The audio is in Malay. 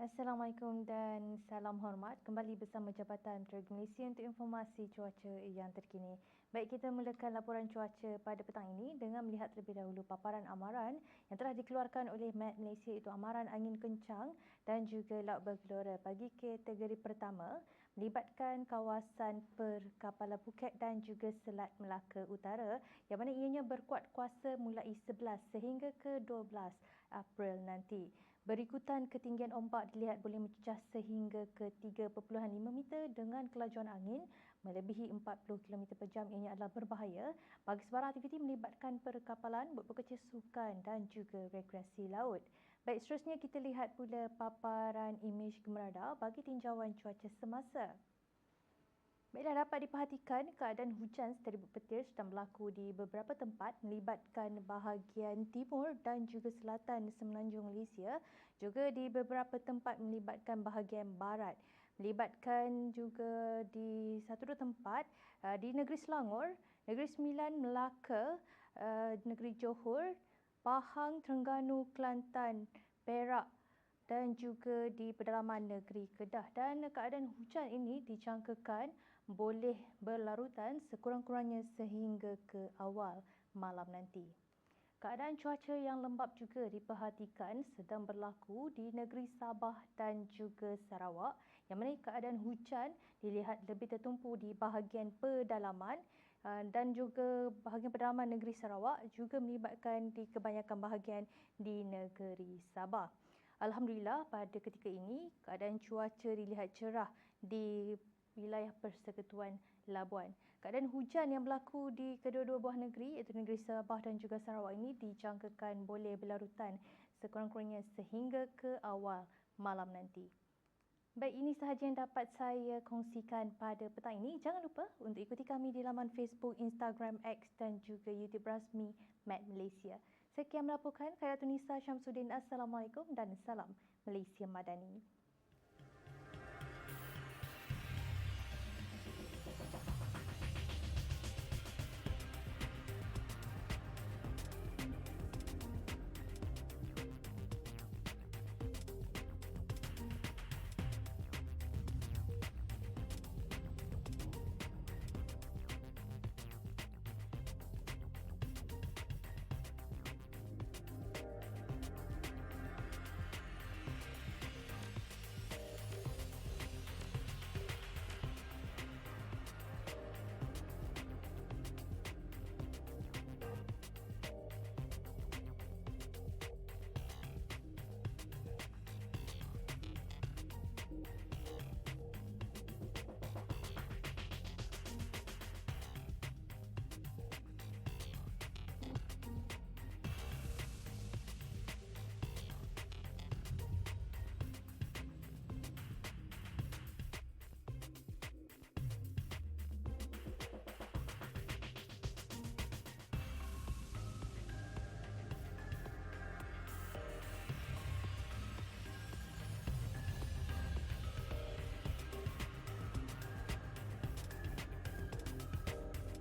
Assalamualaikum dan salam hormat. Kembali bersama Jabatan Meteorologi Malaysia untuk informasi cuaca yang terkini. Baik, kita mulakan laporan cuaca pada petang ini dengan melihat terlebih dahulu paparan amaran yang telah dikeluarkan oleh Met Malaysia itu amaran angin kencang dan juga laut bergelora bagi kategori pertama melibatkan kawasan perkapalan Phuket dan juga Selat Melaka Utara yang mana ianya berkuat kuasa mulai 11 sehingga ke 12 April nanti. Berikutan ketinggian ombak dilihat boleh mencecah sehingga ke 3.5 meter dengan kelajuan angin melebihi 40 km per jam. Ianya adalah berbahaya bagi sebarang aktiviti melibatkan perkapalan, bot kecil sukan dan juga rekreasi laut. Baik, seterusnya kita lihat pula paparan imej gemerada bagi tinjauan cuaca semasa. Baiklah dapat diperhatikan keadaan hujan seteribut petir sedang berlaku di beberapa tempat melibatkan bahagian timur dan juga selatan semenanjung Malaysia juga di beberapa tempat melibatkan bahagian barat melibatkan juga di satu dua tempat uh, di negeri Selangor, negeri Sembilan, Melaka, uh, negeri Johor, Pahang, Terengganu, Kelantan, Perak dan juga di pedalaman negeri Kedah dan keadaan hujan ini dijangkakan boleh berlarutan sekurang-kurangnya sehingga ke awal malam nanti. Keadaan cuaca yang lembap juga diperhatikan sedang berlaku di negeri Sabah dan juga Sarawak yang mana keadaan hujan dilihat lebih tertumpu di bahagian pedalaman uh, dan juga bahagian pedalaman negeri Sarawak juga melibatkan di kebanyakan bahagian di negeri Sabah. Alhamdulillah pada ketika ini keadaan cuaca dilihat cerah di wilayah Persekutuan Labuan. Keadaan hujan yang berlaku di kedua-dua buah negeri iaitu negeri Sabah dan juga Sarawak ini dijangkakan boleh berlarutan sekurang-kurangnya sehingga ke awal malam nanti. Baik, ini sahaja yang dapat saya kongsikan pada petang ini. Jangan lupa untuk ikuti kami di laman Facebook, Instagram, X dan juga YouTube rasmi Met Malaysia. Sekian melaporkan Khairatul Nisa Syamsuddin. Assalamualaikum dan salam Malaysia Madani.